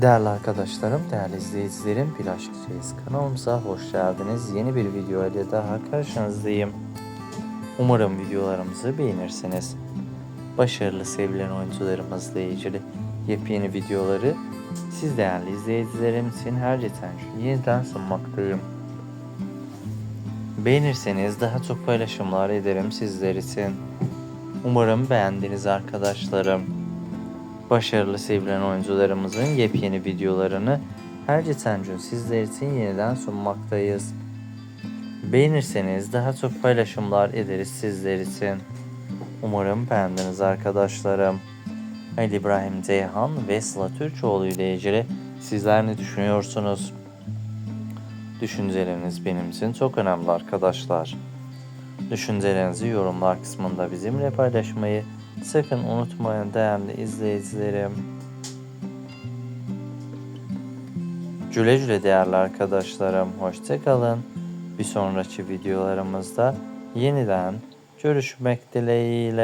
Değerli arkadaşlarım, değerli izleyicilerim, Aşk Reis kanalımıza hoş geldiniz. Yeni bir video ile daha karşınızdayım. Umarım videolarımızı beğenirsiniz. Başarılı sevilen oyuncularımızla ilgili yepyeni videoları siz değerli izleyicilerim için her geçen gün yeniden sunmaktayım. Beğenirseniz daha çok paylaşımlar ederim sizler için. Umarım beğendiniz arkadaşlarım başarılı sevilen oyuncularımızın yepyeni videolarını her geçen gün sizler için yeniden sunmaktayız. Beğenirseniz daha çok paylaşımlar ederiz sizler için. Umarım beğendiniz arkadaşlarım. Ali İbrahim Ceyhan ve Sıla Türkoğlu ile ilgili sizler ne düşünüyorsunuz? Düşünceleriniz benim için çok önemli arkadaşlar. Düşüncelerinizi yorumlar kısmında bizimle paylaşmayı sakın unutmayın değerli izleyicilerim. Güle güle değerli arkadaşlarım. Hoşçakalın. Bir sonraki videolarımızda yeniden görüşmek dileğiyle.